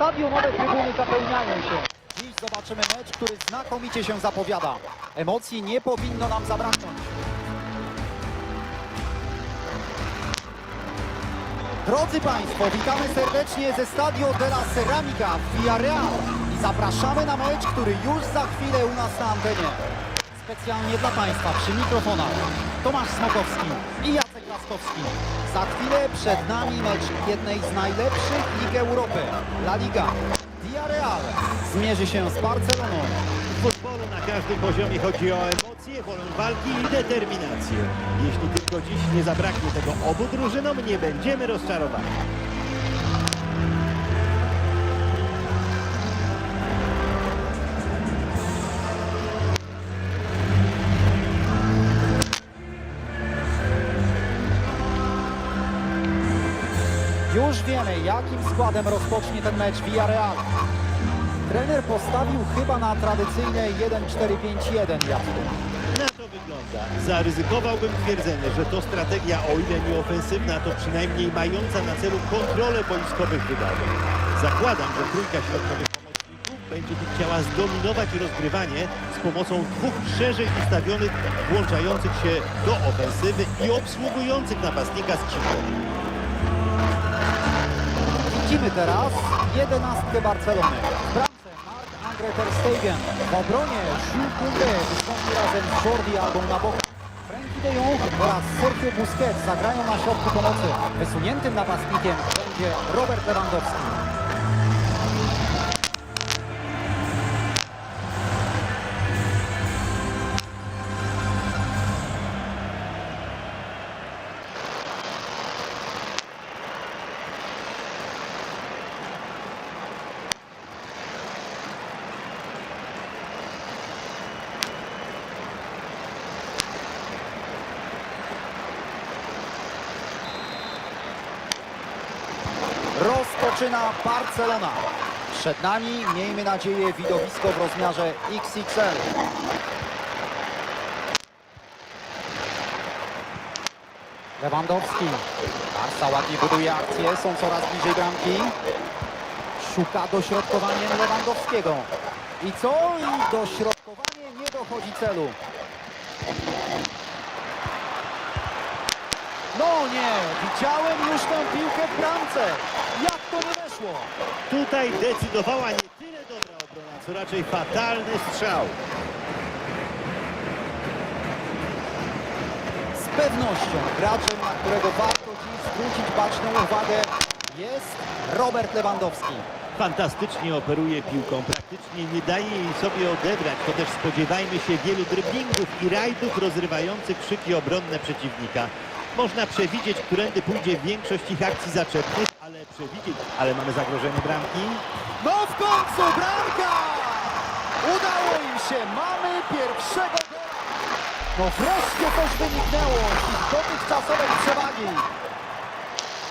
stadionowe trybuny zapełniają się. Dziś zobaczymy mecz, który znakomicie się zapowiada. Emocji nie powinno nam zabraknąć. Drodzy Państwo, witamy serdecznie ze Stadio de la Ceramica w Villarreal i zapraszamy na mecz, który już za chwilę u nas na antenie. Specjalnie dla Państwa przy mikrofonach Tomasz Smokowski i Jacek Za chwilę przed nami mecz jednej z najlepszych lig Europy, La Liga. Villarreal zmierzy się z Barceloną. W futbolu na każdym poziomie chodzi o emocje, wolę walki i determinację. Jeśli tylko dziś nie zabraknie tego obu drużynom, nie będziemy rozczarowani. Już wiemy, jakim składem rozpocznie ten mecz Villarreal. Trener postawił chyba na tradycyjne 1-4-5-1, Jacku. Na to wygląda. Zaryzykowałbym twierdzenie, że to strategia, o ile nie ofensywna, to przynajmniej mająca na celu kontrolę boiskowych wydarzeń. Zakładam, że trójka środkowych pomocników będzie tu chciała zdominować rozgrywanie z pomocą dwóch szerzej ustawionych, włączających się do ofensywy i obsługujących napastnika skrzydłowych. Widzimy teraz jedenastkę Barcelony. W bramce Marc-André Ter Stegen. W obronie Jules Koundé wystąpi razem z Jordi Albą na boku. Frankie de Jong oraz Sergio Busquets zagrają na środku pomocy. Wysuniętym napastnikiem będzie Robert Lewandowski. Rozpoczyna Barcelona. Przed nami, miejmy nadzieję, widowisko w rozmiarze XXL. Lewandowski. Barca ładnie buduje akcję, są coraz bliżej bramki. Szuka dośrodkowaniem Lewandowskiego. I co? I dośrodkowanie nie dochodzi celu. No nie, widziałem już tę piłkę w bramce. Weszło? Tutaj decydowała nie tyle dobra obrona, co raczej fatalny strzał. Z pewnością graczem, na którego warto dziś zwrócić baczną uwagę jest Robert Lewandowski. Fantastycznie operuje piłką, praktycznie nie daje jej sobie odebrać, to też spodziewajmy się wielu driblingów i rajdów rozrywających szyki obronne przeciwnika. Można przewidzieć, którędy pójdzie większość ich akcji zaczepnych, przewidzieć, ale mamy zagrożenie bramki. No w końcu bramka! Udało im się, mamy pierwszego gola. No wreszcie coś wyniknęło z ich dotychczasowej przewagi.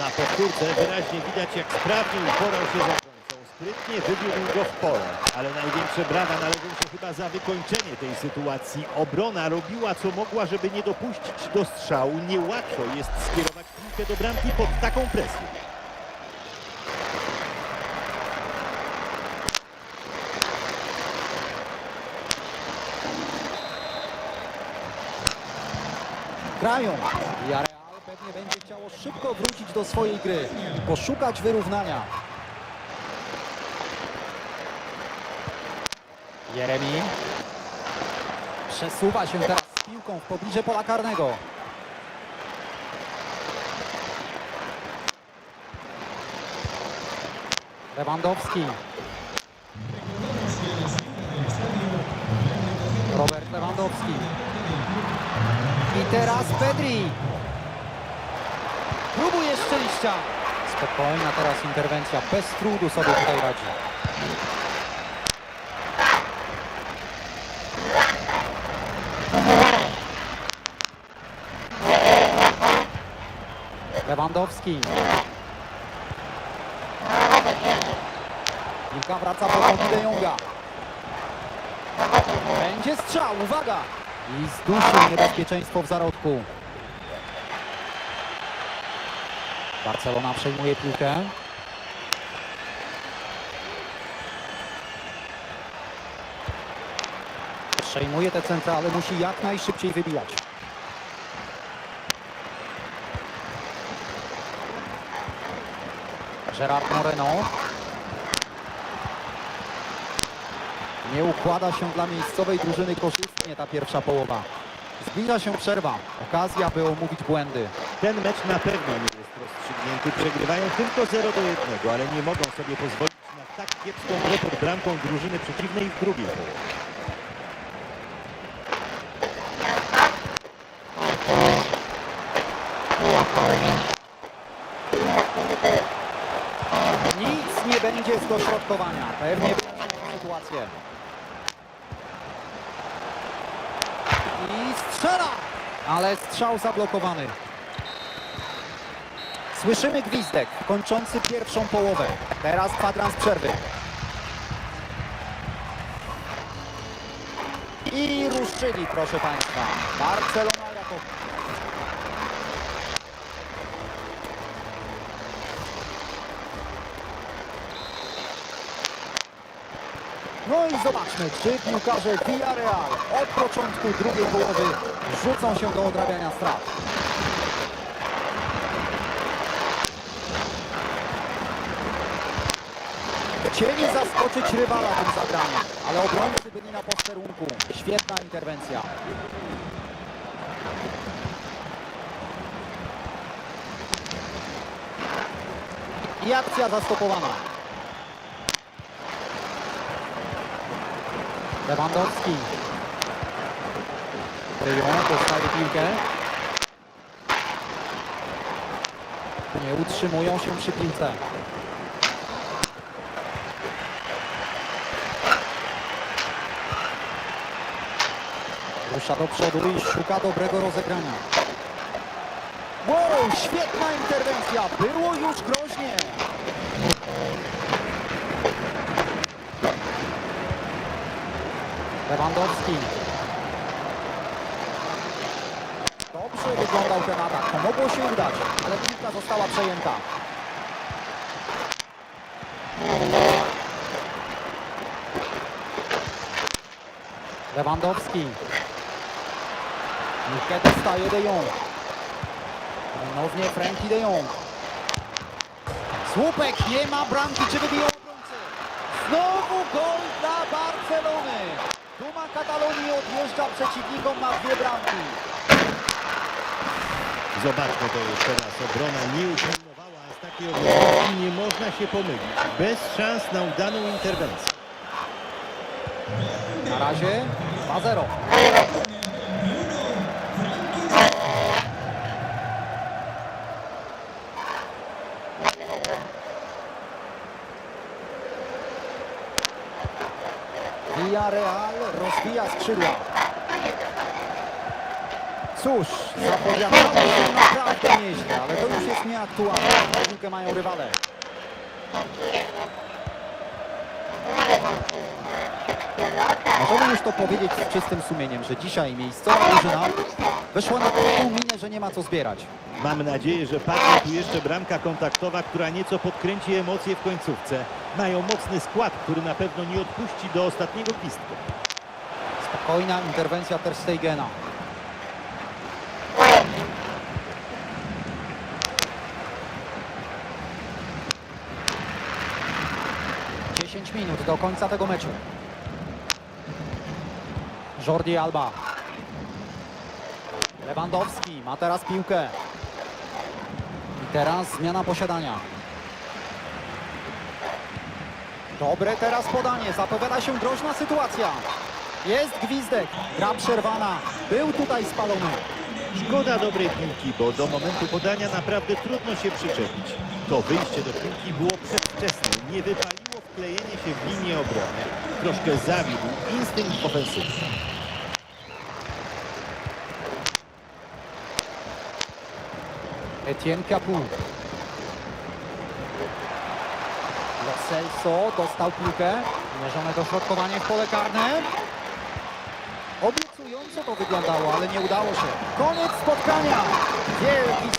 Na powtórce wyraźnie widać, jak sprawnie uporał się z obrońcą. Sprytnie wybił go w pole, ale największe brawa należą się chyba za wykończenie tej sytuacji. Obrona robiła co mogła, żeby nie dopuścić do strzału. Niełatwo jest skierować piłkę do bramki pod taką presją. Grają. Villarreal pewnie będzie chciało szybko wrócić do swojej gry i poszukać wyrównania. Jeremi przesuwa się teraz z piłką w pobliże pola karnego. Lewandowski. Robert Lewandowski. I teraz Pedri. Próbuje szczęścia. Spokojna teraz interwencja. Bez trudu sobie tutaj radzi. Lewandowski. Piłka wraca po de Jonga. Będzie strzał, uwaga! i zdusił niebezpieczeństwo w zarodku. Barcelona przejmuje piłkę. Przejmuje te centra, ale musi jak najszybciej wybijać. Gerard Moreno Nie układa się dla miejscowej drużyny korzystnie ta pierwsza połowa. Zbliża się przerwa. Okazja, by omówić błędy. Ten mecz na pewno nie jest rozstrzygnięty. Przegrywają tylko 0 do 1, ale nie mogą sobie pozwolić na tak kiepską grę pod bramką drużyny przeciwnej w drugiej połowie. Nic nie będzie z dośrodkowania. Pewnie sytuację. I strzela! Ale strzał zablokowany. Słyszymy gwizdek kończący pierwszą połowę. Teraz kwadrans przerwy. I ruszyli, proszę Państwa. Barcelona No i zobaczmy, czy piłkarze Villarreal od początku drugiej połowy rzucą się do odrabiania strat. Chcieli zaskoczyć rywala tym zagraniem, ale obrońcy byli na posterunku. Świetna interwencja. I akcja zastopowana. Lewandowski. De Jong postawi piłkę. Nie utrzymują się przy piłce. Rusza do przodu i szuka dobrego rozegrania. Wow, świetna interwencja. Było już groźnie. Lewandowski. Dobrze wyglądał ten atak. To mogło się udać, ale piłka została przejęta. Lewandowski. Piłkę dostaje De Jong. Ponownie Frankie De Jong. Słupek nie ma bramki, czy wybiją obrońcy. Znowu gol dla Barcelony. Duma Katalonii odjeżdża przeciwnikom na dwie bramki. Zobaczmy to jeszcze raz. Obrona nie utrzymywała, a z takiej obrony nie można się pomylić. Bez szans na udaną interwencję. Na razie 2-0. Villarreal rozwija skrzydła. Cóż, zapowiadało się naprawdę nieźle, ale to już jest nieaktualne. Piłkę mają rywale. Możemy już to powiedzieć z czystym sumieniem, że dzisiaj miejscowa drużyna weszła na taką minę, że nie ma co zbierać. Mam nadzieję, że padnie tu jeszcze bramka kontaktowa, która nieco podkręci emocje w końcówce. Mają mocny skład, który na pewno nie odpuści do ostatniego gwizdka. Spokojna interwencja Ter Stegena. Minut do końca tego meczu. Jordi Alba. Lewandowski ma teraz piłkę. I teraz zmiana posiadania. Dobre teraz podanie. Zapowiada się groźna sytuacja. Jest gwizdek. Gra przerwana. Był tutaj spalony. Szkoda dobrej piłki, bo do momentu podania naprawdę trudno się przyczepić. To wyjście do piłki było przedwczesne. Nie wypaliło wklejenie się w linię obrony. Troszkę zawiódł instynkt ofensywny. Etienne Capoue. Celso dostał piłkę. Mierzone dośrodkowanie w pole karne. Obiecująco to wyglądało, ale nie udało się. Koniec spotkania. Wielki.